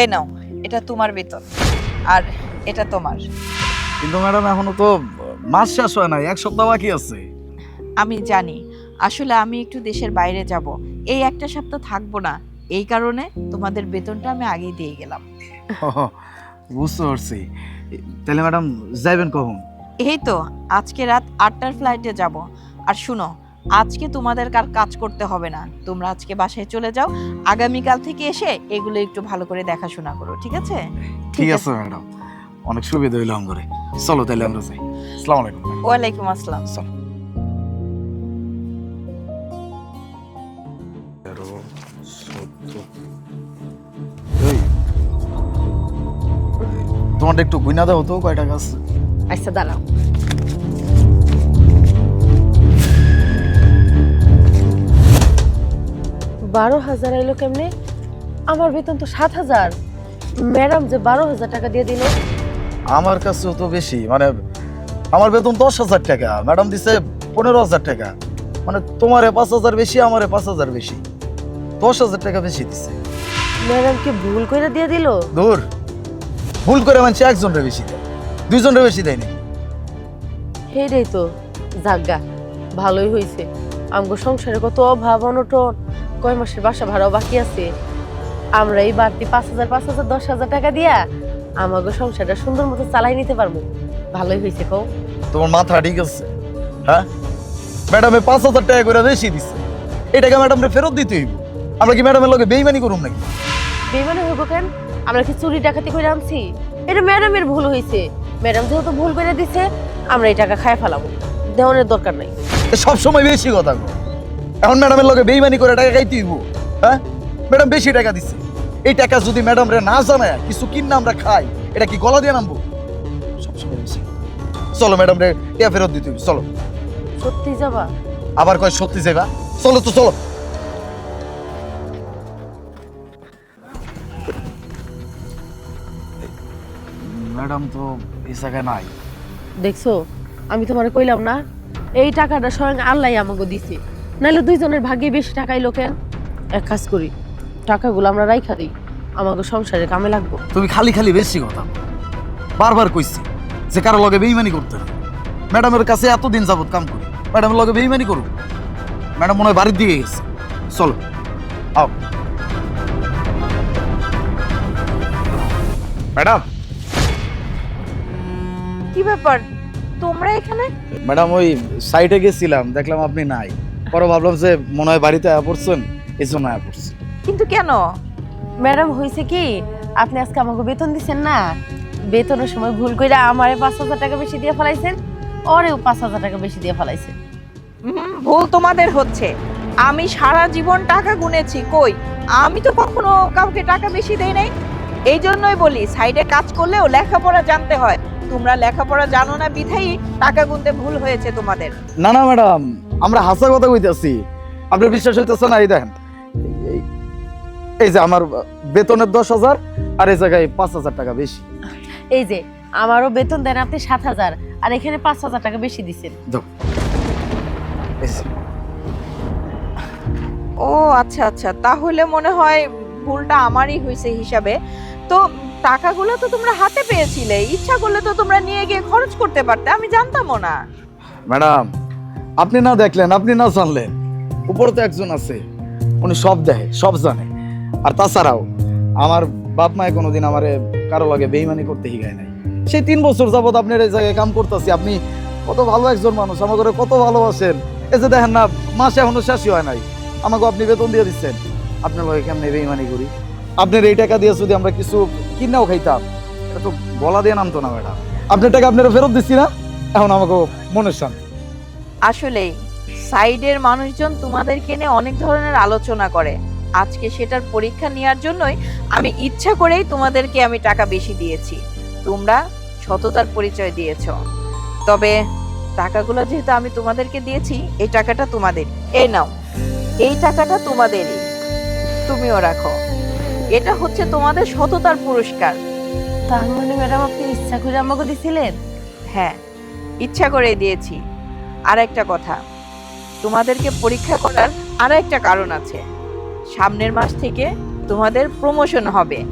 এই নাও এটা তোমার বেতন আর এটা তোমার। কিন্তু ম্যাডাম এখনও তো মাস শেষ হয় নাই এক সপ্তাহ বাকি আছে। আমি জানি আসলে আমি একটু দেশের বাইরে যাব। এই একটা সপ্তাহ থাকব না এই কারণে তোমাদের বেতনটা আমি আগেই দিয়ে গেলাম। বুঝতে পারছি। তাহলে ম্যাডাম যাইবেন কখন? এই তো আজকে রাত আটটার ফ্লাইটে যাব। আর শুনো আজকে তোমাদের কার কাজ করতে হবে না। তোমরা আজকে বাসায় চলে যাও। আগামীকাল থেকে এসে এগুলো একটু ভালো করে দেখাশোনা করো ঠিক আছে? ঠিক আছে ম্যাডাম। অনেক সুবিধা হইল করে চলো তাহলে আমরা যাই। আসসালামু আলাইকুম ওয়ালাইকুম আসসালাম। চলো। তোমারটা একটু গুইনা দাও তো কয় টাকা আছে আচ্ছা দাঁড়াও। বারো হাজার এলো কেমনে? আমার বেতন তো সাত হাজার। ম্যাডাম যে বারো হাজার টাকা দিয়ে দিল। আমার কাছেও তো বেশি মানে আমার বেতন দশ হাজার টাকা ম্যাডাম দিছে পনেরো হাজার টাকা। মানে তোমারে পাঁচ হাজার বেশি আমারে পাঁচ হাজার বেশি। দশ হাজার টাকা বেশি দিছে। ম্যাডাম কি ভুল করে দিয়ে দিল? দূর। ভুল করে মানছি একজনরে বেশি দেয় দুইজনরে বেশি দেয়নি। সেইটাই তো জাগা ভালোই হয়েছে আমগো সংসারে কত অভাব অনটন। কয় মাসের বাসা ভাড়াও বাকি আছে? আমরা এই বাড়তি পাঁচ হাজার পাঁচ হাজার দশ হাজার টাকা দিয়া আমাকে সংসারটা সুন্দর মতো চালাই নিতে পারব। ভালোই হয়েছে কও। তোমার মাথা ঠিক আছে? হ্যাঁ? ম্যাডামে পাঁচ হাজার টাকা করে বেশি দিচ্ছে এই টাকা ম্যাডামরে ফেরত দিতে হইব। আমরা কি ম্যাডামের লগে বেইমানি করুম নাকি? বেইমানি হইব কেন? আমরা কি চুরি ডাকাতি করে আনছি? এটা ম্যাডামের ভুল হয়েছে ম্যাডাম যেহেতু ভুল করে দিছে আমরা এই টাকা খায় ফেলাবো। দেওয়ানের দরকার নাই। সব সময় বেশি কথা কো এখন ম্যাডামের লগে বেইমানি করে টাকা খাইতে হইব হ্যাঁ? ম্যাডাম বেশি টাকা দিচ্ছে এই টাকা যদি ম্যাডাম রে না জানায় কিছু কিনা আমরা খাই এটা কি গলা দিয়ে নামবো? সবসময় চলো ম্যাডাম রে টাকা ফেরত দিতে হইব চলো। সত্যি যাবা? আবার কয় সত্যি যাইবা? চলো তো চলো। ম্যাডাম তো এই জায়গায় নাই। দেখছ আমি তোমার কইলাম না এই টাকাটা স্বয়ং আল্লাহ আমাকে দিছে। নাহলে দুইজনের ভাগ্যে বেশি টাকাই লোকে এক কাজ করি টাকাগুলো আমরা রাইখা দিই আমাকে সংসারে কামে লাগবো। তুমি খালি খালি বেশি কথা। বারবার কইছি যে কারও লগে বেইমানি করতে ম্যাডামের কাছে এতদিন যাবত কাম করি ম্যাডামের লগে বেইমানি করুক। ম্যাডাম মনে হয় বাড়ির দিকে গেছে। চলো আও। ম্যাডাম। কি ব্যাপার? তোমরা এখানে? ম্যাডাম ওই সাইডে গেছিলাম দেখলাম আপনি নাই। পরে ভাবলাম যে মনে হয় বাড়িতে আয়া পড়ছেন এই জন্য আয়া পড়ছি। কিন্তু কেন? ম্যাডাম হয়েছে কি? আপনি আজকে আমাকে বেতন দিচ্ছেন না? বেতনের সময় ভুল করে আমারে পাঁচ হাজার টাকা বেশি দিয়ে ফেলাইছেন ওরেও পাঁচ হাজার টাকা বেশি দিয়ে ফেলাইছেন। হুম, ভুল তোমাদের হচ্ছে। আমি সারা জীবন টাকা গুনেছি কই? আমি তো কখনো কাউকে টাকা বেশি দেই নাই। এই জন্যই বলি সাইডে কাজ করলেও লেখাপড়া জানতে হয়। তোমরা লেখাপড়া জানো না বিধাই টাকা গুনতে ভুল হয়েছে তোমাদের। না না ম্যাডাম। আমরা হাসা কথা কইতেছি। আপনার বিশ্বাস হইতেছে না? এই দেখেন। এই- যে আমার বেতনের দশ হাজার আর এই জায়গায় পাঁচ হাজার টাকা বেশি। এই যে আমারও বেতন দেন আপনি সাত হাজার আর এখানে পাঁচ হাজার টাকা বেশি দিচ্ছেন ও আচ্ছা আচ্ছা। তাহলে মনে হয় ভুলটা আমারই হয়েছে হিসাবে। তো টাকাগুলো তো তোমরা হাতে পেয়েছিলে। ইচ্ছা করলে তো তোমরা নিয়ে গিয়ে খরচ করতে পারতে। আমি জানতামও না। ম্যাডাম আপনি না দেখলেন, আপনি না জানলেন। উপরে তো একজন আছে, উনি সব দেখে, সব জানে। আর তাছাড়াও, আমার বাপ মায়ে কোনোদিন আমারে কারও লাগে বেইমানি করতে শিখায় নাই। সেই তিন বছর যাবত আপনার এই জায়গায় কাম করতেছি, আপনি কত ভালো একজন মানুষ আমাকে কত ভালোবাসেন। এই যে দেখেন না, মাসে এখনও শেষই হয় নাই। আমাকে আপনি বেতন দিয়ে দিচ্ছেন। আপনার লগে কেমনে বেইমানি করি? আপনার এই টাকা দিয়ে যদি আমরা কিছু কিনাও খাইতাম, এটা তো গলা দিয়ে নামতো না ম্যাডাম। আপনার টাকা আপনারা ফেরত দিচ্ছি না? এখন আমাকে মনের শান্তি। আসলেই সাইডের মানুষজন তোমাদেরকে নিয়ে অনেক ধরনের আলোচনা করে। আজকে সেটার পরীক্ষা নেওয়ার জন্যই আমি ইচ্ছা করেই তোমাদেরকে আমি টাকা বেশি দিয়েছি। তোমরা সততার পরিচয় দিয়েছ। তবে টাকাগুলো যেহেতু আমি তোমাদেরকে দিয়েছি এই টাকাটা তোমাদের। এই নাও এই টাকাটা তোমাদেরই। তুমিও রাখো। এটা হচ্ছে তোমাদের সততার পুরস্কার। তার মানে ম্যাডাম আপনি ইচ্ছা করে আমাকে দিছিলেন? হ্যাঁ ইচ্ছা করে দিয়েছি। আর একটা কথা। তোমাদেরকে পরীক্ষা করার আর একটা কারণ আছে। সামনের মাস থেকে তোমাদের প্রমোশন হবে।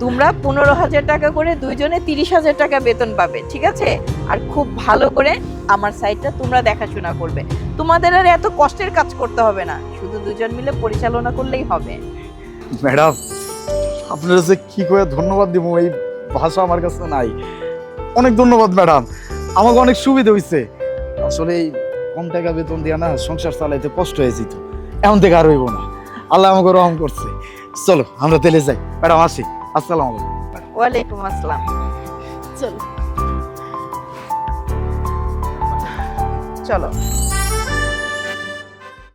তোমরা পনেরো হাজার টাকা করে দুইজনে তিরিশ হাজার টাকা বেতন পাবে, ঠিক আছে? আর খুব ভালো করে আমার সাইটটা তোমরা দেখাশোনা করবে। তোমাদের আর এত কষ্টের কাজ করতে হবে না। শুধু দুজন মিলে পরিচালনা করলেই হবে। ম্যাডাম, আপনারা যে কি করে ধন্যবাদ দিব, এই ভাষা আমার কাছে নাই। অনেক ধন্যবাদ, ম্যাডাম। আমাকে অনেক সুবিধা হয়েছে আসলে কম টাকা বেতন দিয়া না সংসার চালাইতে কষ্ট হয়েছে তো এমন থেকে আর হইব না। আল্লাহ আমাকে রহম করছে। চলো, আমরা তেলে যাই। ম্যাডাম, আসি। আসসালাম ওয়ালাইকুম আসসালাম। চলো। চলো।